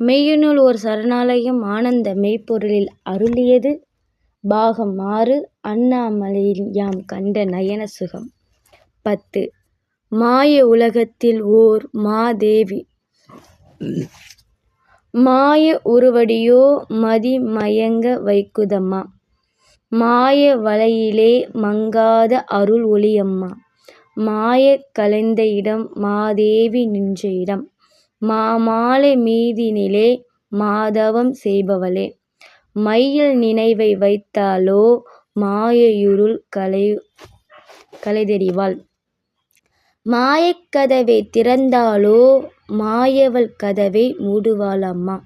மெய்யினுள் ஓர் சரணாலயம் ஆனந்த மெய்ப்பொருளில் அருளியது. பாகம் ஆறு அண்ணாமலையில் யாம் கண்ட நயன சுகம். பத்து மாய உலகத்தில் ஓர் மாதேவி. மாய உருவடியோ மதி மயங்க வைக்குதம்மா. மாய வலையிலே மங்காத அருள் ஒளியம்மா. மாய கலைந்த இடம் மாதேவி நின்ற இடம். மாமாலை மீதினிலே மாதவம் செய்பவளே. மையில் நினைவை வைத்தாலோ மாயையுருள் களைதெறிவாள் மாயக் கதவை திறந்தாலோ மாயவள் கதவை மூடுவாள் அம்மா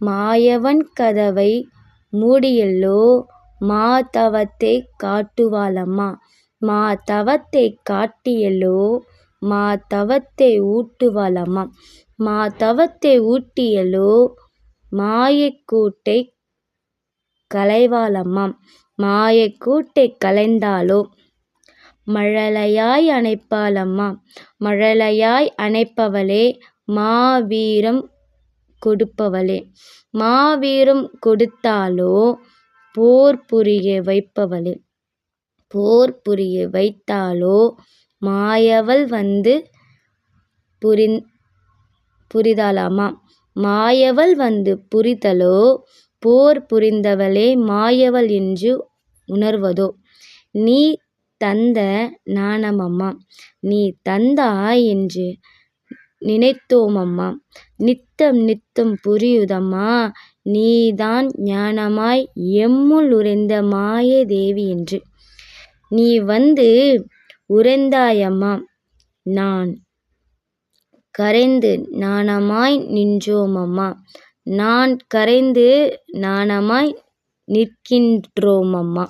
மாயவன் கதவை மூடியல்லோ மாதவத்தைக் காட்டுவாள் அம்மா மாதவத்தைக் காட்டியல்லோ மாதவத்தை ஊட்டுவாள் அம்மா மாதவத்தை தவத்தை ஊட்டியலோ? கூட்டைக் களைவாள் அம்மா களைந்தாலோ? மழலையாய் அணைப்பாளம்மாம். மழலையாய் அணைப்பவளே மாவீரம் கொடுப்பவளே. மாவீரம் கொடுத்தாலோ? போர் புரிய வைப்பவளே. போர் புரிய வைத்தாலோ? மாயவள் வந்து புரிந் அம்மா மாயவள் வந்து புரிதலோ? போர் புரிந்தவளே மாயவள் என்று உணர்வதோ? நீ தந்த ஞானமம்மா நீ தந்தாய் என்று நினைத்தோமம்மா. நித்தம் நித்தம் புரியுதம்மா. நீதான் ஞானமாய் எம்முள் உறைந்த மாய தேவி என்று. நீ வந்து உறைந்தாயம்மா. நான் கரைந்து நாணமாய் நின்றோமம்மா. நான் கரைந்து நாணமாய் நிற்கின்றோமம்மா.